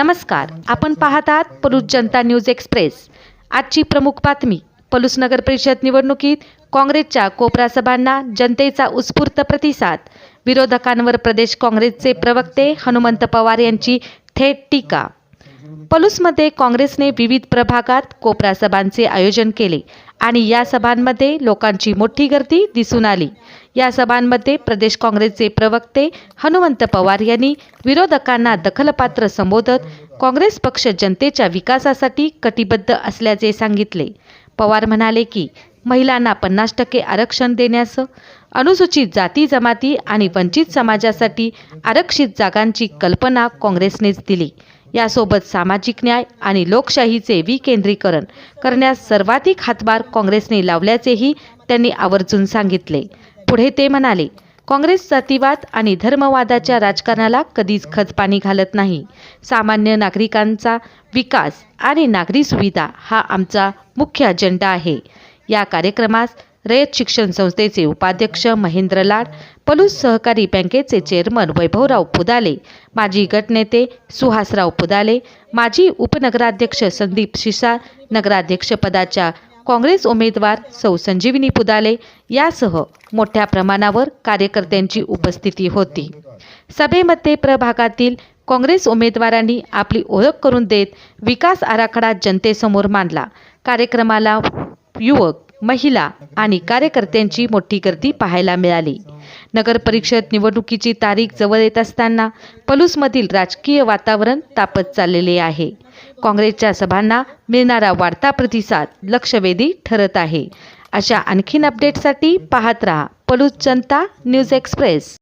नमस्कार आपण पाहतात पलूस जनता न्यूज एक्सप्रेस. आजची प्रमुख बातमी पलूस नगर परिषद निवडणुकीत काँग्रेसच्या कोपरा सभांना जनतेचा उत्स्फूर्त प्रतिसाद. विरोधकांवर प्रदेश काँग्रेसचे प्रवक्ते हनुमंत पवार यांची थेट टीका. पलूसमध्ये काँग्रेसने विविध प्रभागात कोपरा सभांचे आयोजन केले आणि या सभांमध्ये लोकांची मोठी गर्दी दिसून आली. या सभांमध्ये प्रदेश काँग्रेसचे प्रवक्ते हनुमंत पवार यांनी विरोधकांना दखलपात्र संबोधत काँग्रेस पक्ष जनतेच्या विकासासाठी कटिबद्ध असल्याचे सांगितले. पवार म्हणाले की महिलांना पन्नास टक्के आरक्षण देण्याचं अनुसूचित जाती जमाती आणि वंचित समाजासाठी आरक्षित जागांची कल्पना काँग्रेसनेच दिली. यासोबत सामाजिक न्याय आणि लोकशाहीचे विकेंद्रीकरण करण्यास सर्वाधिक हातभार काँग्रेसने लावल्याचेही त्यांनी आवर्जून सांगितले. पुढे ते म्हणाले काँग्रेस जातीवाद आणि धर्मवादाच्या राजकारणाला कधीच खतपाणी घालत नाही. सामान्य नागरिकांचा विकास आणि नागरी सुविधा हा आमचा मुख्य अजेंडा आहे. या कार्यक्रमास रयत शिक्षण संस्थेचे उपाध्यक्ष महेंद्र लाड पलूस सहकारी बँकेचे चेअरमन वैभवराव पुदाले माजी गटनेते सुहासराव पुदाले माजी उपनगराध्यक्ष संदीप शिसा नगराध्यक्षपदाच्या काँग्रेस उमेदवार सौ संजीवनी पुदाले यासह मोठ्या प्रमाणावर कार्यकर्त्यांची उपस्थिती होती. सभेमध्ये प्रभागातील काँग्रेस उमेदवारांनी आपली ओळख करून देत विकास आराखडा जनतेसमोर मांडला. कार्यक्रमाला युवक महिला आणि कार्यकर्त्यांची मोठी गर्दी पाहायला मिळाली. नगर परिषद निवडणुकीची तारीख जवळ येत असताना पलूसमधील राजकीय वातावरण तापत चाललेले आहे. काँग्रेसच्या सभांना मिळणारा वाढता प्रतिसाद लक्षवेधी ठरत आहे. अशा आणखीन अपडेटसाठी पाहत राहा पलूस जनता न्यूज एक्सप्रेस.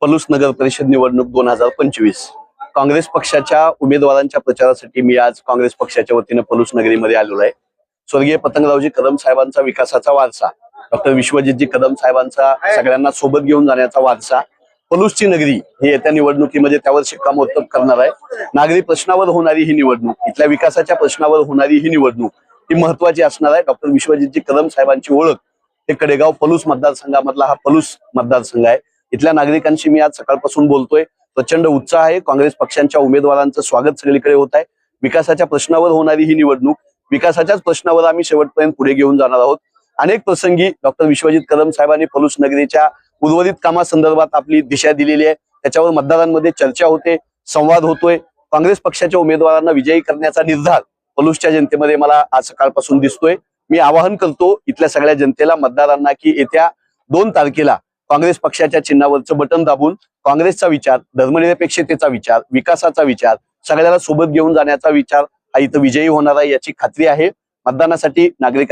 पलूस नगर परिषद निवडणूक दोन हजार पंचवीस. काँग्रेस पक्षाच्या उमेदवारांच्या प्रचारासाठी मी आज काँग्रेस पक्षाच्या वतीनं पलूस नगरीमध्ये आलेलो आहे. स्वर्गीय पतंगरावजी कदम साहेबांचा विकासाचा वारसा डॉक्टर विश्वजितजी कदम साहेबांचा सगळ्यांना सोबत घेऊन जाण्याचा वारसा पलूसची नगरी ही येत्या निवडणुकीमध्ये त्यावर शिक्कामोर्तब करणार आहे. नागरी प्रश्नावर होणारी ही निवडणूक इथल्या विकासाच्या प्रश्नावर होणारी ही निवडणूक ही महत्वाची असणार आहे. डॉक्टर विश्वजितजी कदम साहेबांची ओळख हे कडेगाव पलूस मतदारसंघामधला हा पलूस मतदारसंघ आहे. इथल्या नागरिकांशी मी आज सकाळपासून बोलतोय. प्रचंड उत्साह आहे. काँग्रेस पक्षांच्या उमेदवारांचं स्वागत सगळीकडे होत आहे. विकासाच्या प्रश्नावर होणारी ही निवडणूक विकासाच्याच प्रश्नावर आम्ही शेवटपर्यंत पुढे घेऊन जाणार आहोत. अनेक प्रसंगी डॉक्टर विश्वजित कदम साहेबांनी पलूस नगरीच्या उर्वरित कामासंदर्भात आपली दिशा दिलेली आहे. त्याच्यावर मतदारांमध्ये चर्चा होते संवाद होतोय. काँग्रेस पक्षाच्या उमेदवारांना विजयी करण्याचा निर्धार पलूसच्या जनतेमध्ये मला आज सकाळपासून दिसतोय. मी आवाहन करतो इथल्या सगळ्या जनतेला मतदारांना की येत्या दोन तारखेला काँग्रेस पक्षाच्या चिन्हावरचं बटन दाबून काँग्रेसचा विचार धर्मनिरपेक्षतेचा विचार विकासाचा विचार सगळ्याला सोबत घेऊन जाण्याचा विचार हा इथं विजयी होणार आहे याची खात्री आहे. मतदानासाठी नागरिक